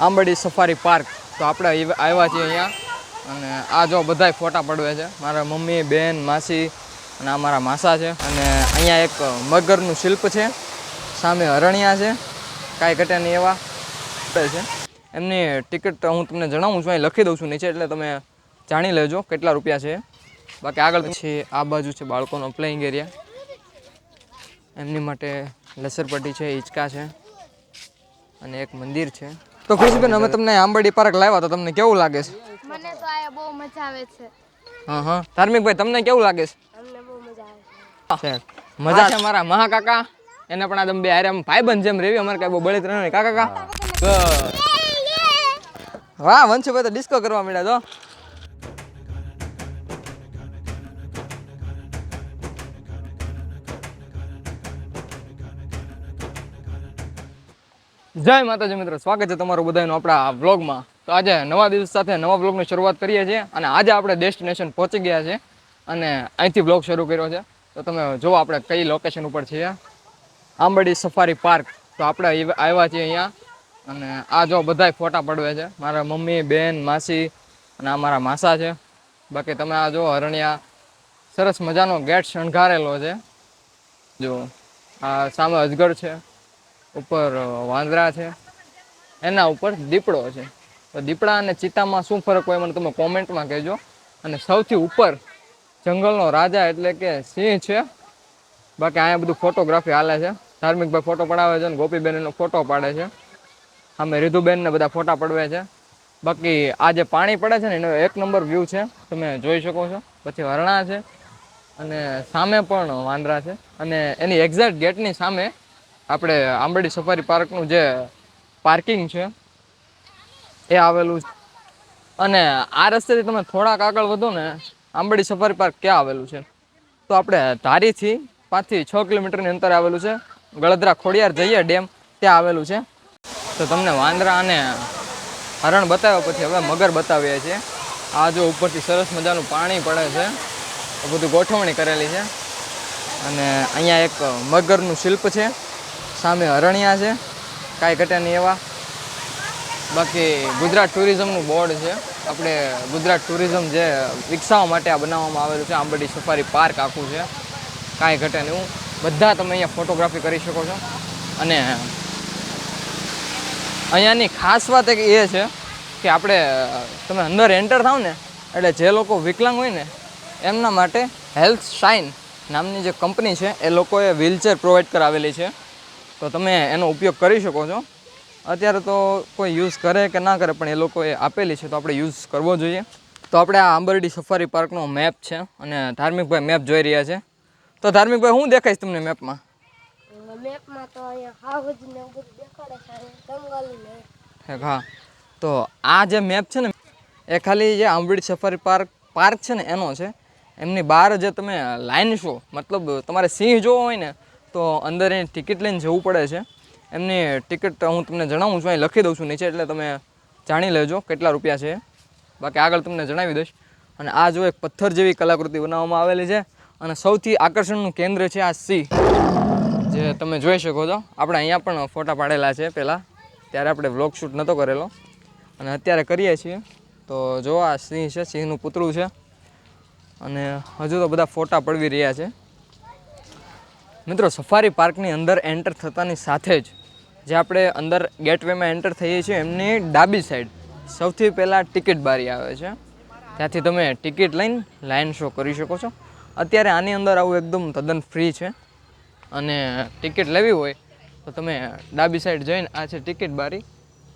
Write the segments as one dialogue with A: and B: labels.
A: આંબડી safari park. તો આપણે આવ્યા છીએ અહીંયા. અને આ જો બધાય ફોટા પડવે છે. મારા મમ્મી, બેન, માસી અને આ મારા માસા છે. અને અહીંયા એક મગરનું શિલ્પ છે. સામે હરણિયા છે. કાંઈ ઘટે નહીં એવા. છે. એમની ટિકિટ હું તમને જણાવું છું. અહીં લખી દઉં છું નીચે, એટલે તમે જાણી લેજો કેટલા રૂપિયા છે. બાકી આગળ પછી આ બાજુ છે બાળકોનો પ્લેઇંગ એરિયા. એમની માટે લસરપટ્ટી છે હિંચકા છે. અને એક મંદિર છે. તો ખુશીબેન અમે તમને આંબરડી પાર્ક લાવ્યા તો તમને કેવું લાગે છે?
B: મને તો આયા બહુ મજા આવે છે.
A: હા હા. ધાર્મિકભાઈ તમને કેવું લાગે
B: અમને બહુ મજા આવે છે.
A: છે. મજા છે મારા મહાકાકા. એને પણ આ તમે બે હારે આમ ભાઈબંધ જેમ રેવી અમારે કાંઈ બહુ બળિત નહીં કાકા કાકા. વાહ વંશુભાઈ તો ડિસ્કો કરવા મળ્યા તો જય માતાજી મિત્રો, સ્વાગત છે તમારું બધાનું આપણા વ્લોગમાં. તો આજે નવા દિવસ સાથે નવા વ્લોગની શરૂઆત કરીએ છીએ અને આજે આપણે ડેસ્ટિનેશન પહોંચી ગયા છે અને અહીંથી વ્લોગ શરૂ કર્યો છે. તો તમે જુઓ આપણે કઈ લોકેશન ઉપર છીએ. આંબડી સફારી પાર્ક તો આપણે આવ્યા છીએ અહીંયા અને આ જો બધાય ફોટા પડવે છે. મારા મમ્મી, બેન, માસી અને આ મારા માસા છે. બાકી તમે આ જો હરણિયા સરસ મજાનો ગેટ શણગારેલો છે. જો આ સામે અજગર છે. ઉપર વાંદરા છે. એના ઉપર દીપડો છે. તો દીપડા અને ચિત્તામાં શું ફરક હોય મને તમે કોમેન્ટમાં કહેજો. અને સૌથી ઉપર જંગલનો રાજા એટલે કે સિંહ છે. બાકી અહીંયા બધું ફોટોગ્રાફી હાલે છે. ધાર્મિકભાઈ ફોટો પડાવે છે અને ગોપીબેન એનો ફોટો પાડે છે. સામે રીધુબેનને બધા ફોટા પડવે છે. બાકી આ જે પાણી પડે છે ને એનો એક નંબર વ્યૂ છે. તમે જોઈ શકો છો. પછી હરણા છે. અને સામે પણ વાંદરા છે. અને એની એક્ઝેક્ટ ગેટની સામે આપણે આંબડી સફારી પાર્કનું જે પાર્કિંગ છે, એ આવેલું છે. અને આ રસ્તેથી તમે થોડાક આગળ વધો ને, આંબડી સફારી પાર્ક ક્યાં આવેલું છે? તો આપણે ધારીથી પાંચથી છ કિલોમીટરની અંતરે આવેલું છે. ગળદરા ખોડિયાર જઈએ ડેમ, ત્યાં આવેલું છે. તો તમને વાંદરા અને હરણ બતાવ્યા પછી હવે મગર બતાવીએ છીએ. આ જો ઉપરથી સરસ મજાનું પાણી પડે છે. બધું ગોઠવણી કરેલી છે. અને અહીંયા એક મગરનું શિલ્પ છે. સામે હરણિયા છે. કાંઈ ઘટે નહીં એવા. બાકી ગુજરાત ટુરિઝમનું બોર્ડ છે. આપણે ગુજરાત ટુરિઝમ જે વિકસાવવા માટે આ બનાવવામાં આવેલું છે આંબડી સફારી પાર્ક આખું છે. કાંઈ ઘટે નહીં બધા તમે અહીંયા ફોટોગ્રાફી કરી શકો છો. અને અહીંયાની ખાસ વાત એક એ છે કે આપણે, તમે અંદર એન્ટર થાવ ને, એટલે જે લોકો વિકલાંગ હોય ને, એમના માટે હેલ્થ શાઇન નામની જે કંપની છે, એ લોકોએ વ્હીલચેર પ્રોવાઈડ કરાવેલી છે. તો તમે એનો ઉપયોગ કરી શકો છો. અત્યારે તો કોઈ યુઝ કરે કે ના કરે પણ એ લોકોએ આપેલી છે તો આપણે યુઝ કરવો જોઈએ. તો આપણે આ આંબરડી સફારી પાર્કનો મેપ છે અને ધાર્મિકભાઈ મેપ જોઈ રહ્યા છે. તો ધાર્મિકભાઈ હું દેખાઈશ તમને મેપમાં?
B: મેપમાં તો દેખાડે
A: હા. તો આ જે મેપ છે ને એ ખાલી જે આંબરડી સફારી પાર્ક પાર્ક છે ને એનો છે. એમની બહાર જે તમે લાઈન શો મતલબ તમારે સિંહ જોવો હોય ને તો અંદર એની ટિકિટ લઈને જવું પડે છે. એમની ટિકિટ હું તમને જણાવું છું, અહીં લખી દઉં છું નીચે, એટલે તમે જાણી લેજો કેટલા રૂપિયા છે બાકી આગળ તમને જણાવી દઈશ. અને આ જો એક પથ્થર જેવી કલાકૃતિ બનાવવામાં આવેલી છે અને સૌથી આકર્ષણનું કેન્દ્ર છે આ સિંહ જે તમે જોઈ શકો છો. આપણે અહીંયા પણ ફોટા પાડેલા છે પહેલાં. ત્યારે આપણે વ્લોગ શૂટ નહોતો કરેલો. અને અત્યારે કરીએ છીએ. તો જો આ સિંહ છે, સિંહનું પૂતળું છે. અને હજુ તો બધા ફોટા પડવી રહ્યા છે. મિત્રો સફારી પાર્કની અંદર એન્ટર થતાની સાથે જ જે આપણે અંદર ગેટવેમાં એન્ટર થઈએ છીએ, એમની ડાબી સાઈડ સૌથી પહેલાં ટિકિટ બારી આવે છે. ત્યાંથી તમે ટિકિટ લઈને લાઇન શો કરી શકો છો. અત્યારે આની અંદર આવું એકદમ તદ્દન ફ્રી છે. અને ટિકિટ લેવી હોય તો તમે ડાબી સાઈડ જઈને આ છે ટિકિટ બારી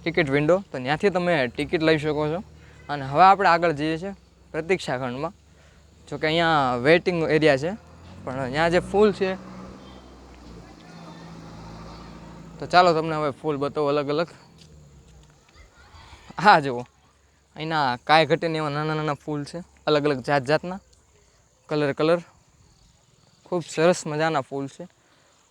A: ટિકિટ વિન્ડો તો ત્યાંથી તમે ટિકિટ લઈ શકો છો. અને હવે આપણે આગળ જઈએ છીએ પ્રતીક્ષાખંડમાં. જોકે અહીંયા વેઇટિંગ એરિયા છે, પણ અહીંયા જે ફૂલ છે તો ચાલો તમને હવે ફૂલ બતાવો અલગ અલગ. હા જુઓ. અહીંના કાંઈ ઘટે ને એવા નાના નાના ફૂલ છે. અલગ અલગ જાત જાતના. Colour colour. ખૂબ સરસ મજાના ફૂલ છે.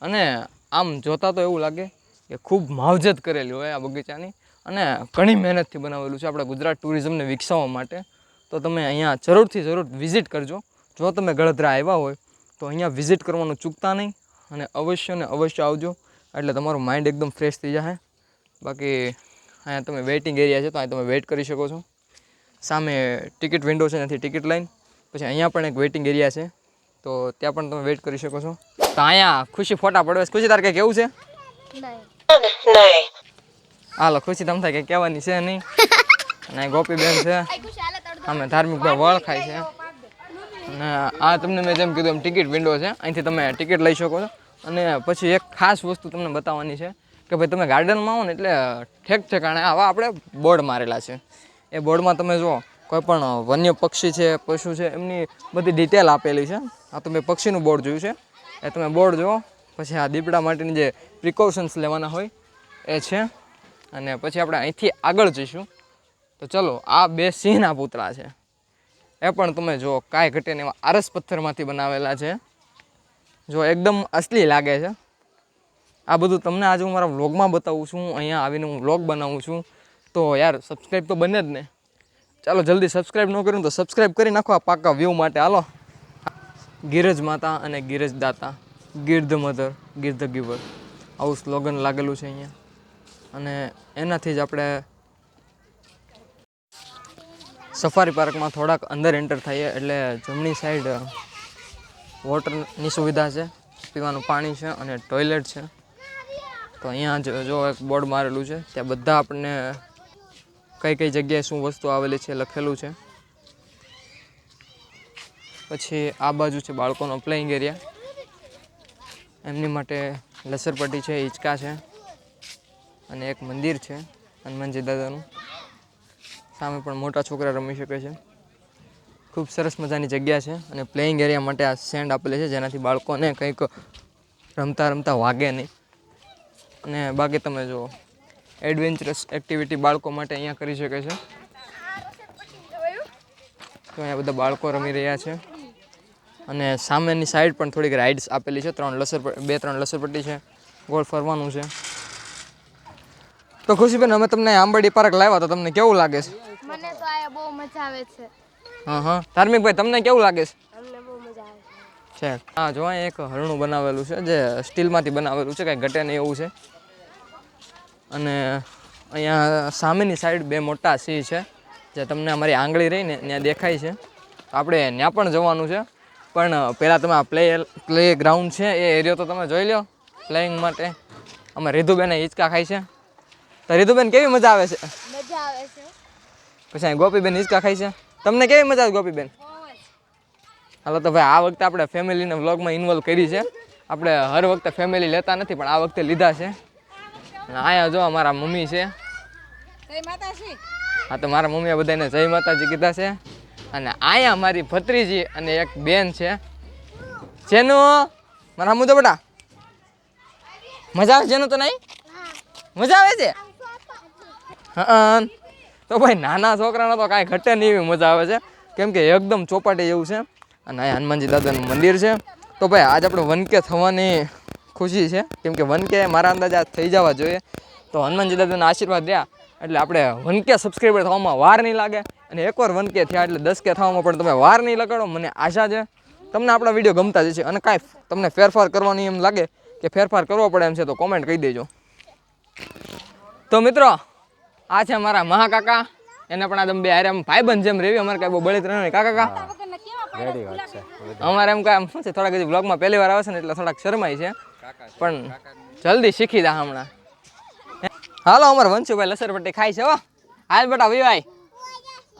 A: અને આમ જોતાં તો એવું લાગે કે ખૂબ માવજત કરેલી હોય આ બગીચાની. અને ઘણી મહેનતથી બનાવેલું છે આપણા ગુજરાત ટુરિઝમને વિકસાવવા માટે. તો તમે અહીંયા જરૂરથી જરૂર વિઝિટ કરજો. જો તમે ગળદરા આવ્યા હોય તો અહીંયા વિઝિટ કરવાનું ચૂકતા નહીં. અને અવશ્ય ને અવશ્ય આવજો. એટલે તમારું માઇન્ડ એકદમ ફ્રેશ થઈ જશે બાકી અહીંયા તમે વેઇટિંગ એરિયા છે તો અહીં તમે વેઇટ કરી શકો છો. સામે ટિકિટ વિન્ડો છે નથી ટિકિટ લાઈન પછી અહીંયા પણ એક વેઇટિંગ એરિયા છે. તો ત્યાં પણ તમે વેઇટ કરી શકો છો. તો અહીંયા ખુશી ફોટા પડવે. ખુશી તારે કંઈ કેવું છે? હાલો ખુશી તમ થાય કંઈ કહેવાની છે નહીં? અને ગોપીબેન છે. અમે ધાર્મિક ભાઈ વળ ખાય છે. અને આ તમને મેં જેમ કીધું એમ ટિકિટ વિન્ડો છે. અહીંથી તમે ટિકિટ લઈ શકો છો. અને પછી એક ખાસ વસ્તુ તમને બતાવવાની છે કે ભાઈ તમે ગાર્ડનમાં આવો ને એટલે ઠેક ઠેકાણે આવા આપણે બોર્ડ મારેલા છે. એ બોર્ડમાં તમે જુઓ, કોઈ પણ વન્ય પક્ષી છે, પશુ છે, એમની બધી ડિટેલ આપેલી છે. આ તમે પક્ષીનું બોર્ડ જોયું છે. એ તમે બોર્ડ જુઓ, પછી આ દીપડા માટેની જે પ્રિકોશન્સ લેવાના હોય એ છે. અને પછી આપણે અહીંથી આગળ જઈશું. તો ચલો, આ બે સિંહના પૂતળા છે. એ પણ તમે જુઓ, કાંઈ ઘટેને એવા આરસ પથ્થરમાંથી બનાવેલા છે. જો એકદમ અસલી લાગે છે. આ બધું તમને આજે હું મારા વ્લોગમાં બતાવું છું. અહીંયા આવીને હું વ્લોગ બનાવું છું. તો યાર સબસ્ક્રાઈબ તો બને જ ને. ચાલો, જલ્દી સબસ્ક્રાઈબ ન કર્યું તો સબસ્ક્રાઈબ કરી નાખો આ પાકા વ્યૂ માટે. હાલો. ગીરજ માતા અને ગીરજ દાતા. Gir the mother Gir the giver. આવું સ્લોગન લાગેલું છે અહીંયા. અને એનાથી જ આપણે સફારી પાર્કમાં થોડાક અંદર એન્ટર થઈએ. એટલે જમણી સાઈડ વોટરની સુવિધા છે, પીવાનું પાણી છે અને ટોયલેટ છે. તો અહીંયા જ જો એક બોર્ડ મારેલું છે, ત્યાં બધા આપણને કઈ કઈ જગ્યાએ શું વસ્તુ આવેલી છે લખેલું છે. પછી આ બાજુ છે બાળકોનો પ્લેઇંગ એરિયા. એમની માટે લસરપટ્ટી છે, હિંચકા છે અને એક મંદિર છે હનુમાનજી દાદાનું. સામે પણ મોટા છોકરા રમી શકે છે. ખૂબ સરસ મજાની જગ્યા છે અને પ્લેઇંગ એરિયા માટે આ સેન્ડ આપેલી છે જેનાથી બાળકોને કંઈક રમતા રમતા વાગે નહીં. અને બાકી તમે જુઓ એડવેન્ચરસ એક્ટિવિટી બાળકો માટે અહીંયા કરી શકે છે. તો અહીંયા બધા બાળકો રમી રહ્યા છે. અને સામેની સાઈડ પણ થોડીક રાઇડ્સ આપેલી છે. ત્રણ લસર બે ત્રણ લસરપટ્ટી છે. ગોળ ફરવાનું છે. તો ખુશીબેન, અમે તમને આંબડી પાર્ક લાવ્યા તો તમને કેવું લાગે છે?
C: મને તો આ બહુ મજા આવે છે.
A: હા હા ધાર્મિકભાઈ તમને કેવું લાગે છે?
B: છે.
A: હા જો એક હરણું બનાવેલું છે જે સ્ટીલમાંથી બનાવેલું છે કાંઈ ઘટે નહીં એવું છે. અને અહીંયા સામેની સાઈડ બે મોટા સિંહ છે જે તમને અમારી આંગળી રહીને ત્યાં દેખાય છે. આપણે ત્યાં પણ જવાનું છે. પણ પહેલાં તમે આ પ્લે પ્લે ગ્રાઉન્ડ છે એ એરિયો તો તમે જોઈ લો પ્લેઇંગ માટે. અમે રીધુબેને હિંચકા ખાય છે. તો રીધુબેન કેવી મજા આવે છે?
C: મજા આવે છે.
A: પછી અહીં ગોપીબેન હિંચકા ખાય છે. તમને કેવી મજા આવે ગોપીબેન? હાલો તો ભાઈ આ વખતે આપણે ફેમિલીને વ્લોગમાં ઇન્વોલ્વ કરી છે. આપણે હર વખતે ફેમિલી લેતા નથી પણ આ વખતે લીધા છે. અને અહીંયા જો અમારા મમ્મી છે. હા તો મારા મમ્મીએ બધાને જય માતાજી કીધા છે. અને અહીંયા મારી ભત્રીજી અને એક બેન છે. જેનું મારા હમું બેટા? મજા આવે જેનું તો નહીં? મજા આવે છે? હા. તો ભાઈ, નાના છોકરાને તો કાંઈ ઘટે નહીં એવી મજા આવે છે. કેમ કે એકદમ ચોપાટી જેવું છે અને અહીંયા હનુમાનજી દાદાનું મંદિર છે. તો ભાઈ, આજ આપણે વનકે થવાની ખુશી છે. કેમ કે વનકે મારા અંદાજે આજ થઈ જવા જોઈએ. તો હનુમાનજી દાદાના આશીર્વાદ રહ્યા એટલે આપણે વનકે સબસ્ક્રાઈબર થવામાં વાર નહીં લાગે. અને એકવાર વનકે થયા એટલે દસ કે થવામાં પણ તમે વાર નહીં લગાડો. મને આશા છે. તમને આપણા વીડિયો ગમતા જ છે અને કાંઈ તમને ફેરફાર કરવાની એમ લાગે કે ફેરફાર કરવો પડે એમ છે તો કોમેન્ટ કહી દેજો. તો મિત્રો આ છે અમારા મહાકાકા. એને પણ આ બે હારે આમ ભાઈબંધ જેમ રેવી. અમારે કાંઈ બહુ બળી ત્રણ કાકા કાકા અમારે એમ કાંઈ આમ શું છે થોડાક હજી બ્લોગમાં પહેલી વાર આવે છે ને એટલે થોડાક શરમાય છે. પણ જલ્દી શીખી દા હમણાં. હાલો અમારે વંશુભાઈ લસરપટ્ટી ખાય છે હો. હાલ બેટા વિવાય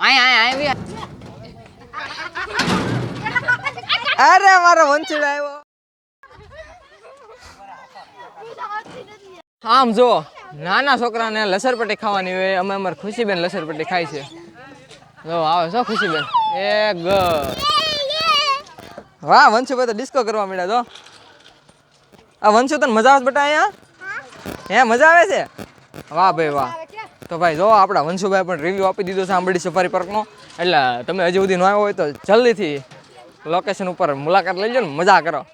A: આય. આય આય વિવાય અરે મારો વંશુભાઈ આવ્યો. આમ જો. નાના છોકરાને લસરપટ્ટી ખાવાની હોય, અમે અમારે ખુશીબેન લસરપટ્ટી ખાય છે. જો, આવે છો ખુશીબેન. એ ગ. વાહ, વંશુભાઈ તો ડિસ્કો કરવા મળ્યા જો આ વંશુ તને મજા આવે બેટા અહીંયા? હે, મજા આવે છે? વાહ ભાઈ, વાહ. તો ભાઈ, જો, આપણા વંશુભાઈ પણ રિવ્યૂ આપી દીધો છે આંબડી સફારી પાર્કનો એટલે તમે હજી સુધી ન આવ્યો હોય તો જલ્દીથી લોકેશન ઉપર મુલાકાત લઈ લો ને, મજા કરો.